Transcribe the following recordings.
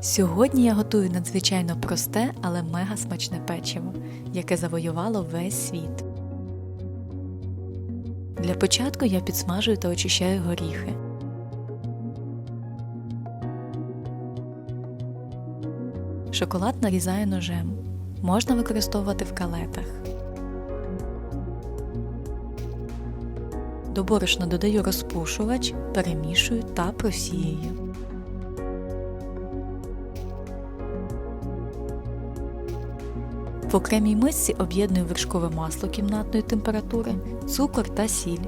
Сьогодні я готую надзвичайно просте, але мега смачне печиво, яке завоювало весь світ. Для початку я підсмажую та очищаю горіхи. Шоколад нарізаю ножем. Можна використовувати в калетах. До борошна додаю розпушувач, перемішую та просіюю. В окремій мисці об'єдную вершкове масло кімнатної температури, цукор та сіль.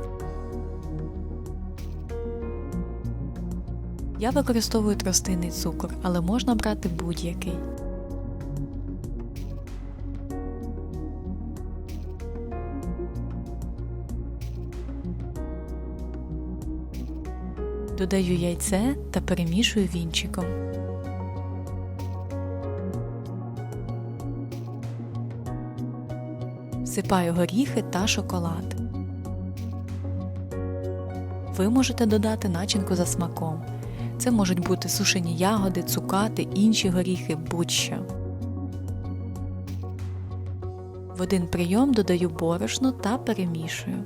Я використовую тростинний цукор, але можна брати будь-який. Додаю яйце та перемішую вінчиком. Всипаю горіхи та шоколад. Ви можете додати начинку за смаком. Це можуть бути сушені ягоди, цукати, інші горіхи, будь-що. В один прийом додаю борошно та перемішую.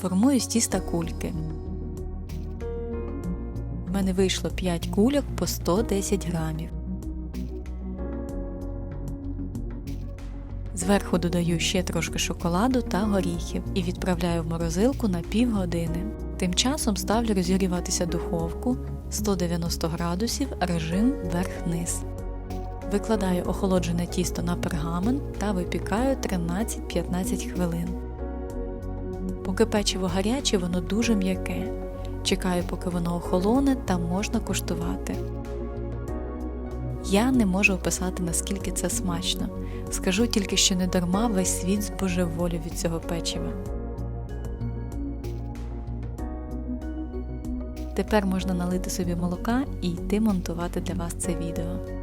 Формую з тіста кульки. В мене вийшло 5 кульок по 110 грамів. Зверху додаю ще трошки шоколаду та горіхів і відправляю в морозилку на півгодини. Тим часом ставлю розігріватися духовку 190 градусів режим верх-низ. Викладаю охолоджене тісто на пергамент та випікаю 13-15 хвилин. Поки печиво гаряче, воно дуже м'яке. Чекаю, поки воно охолоне та можна куштувати. Я не можу описати, наскільки це смачно. Скажу тільки, що не дарма весь світ збожеволів від цього печива. Тепер можна налити собі молока і йти монтувати для вас це відео.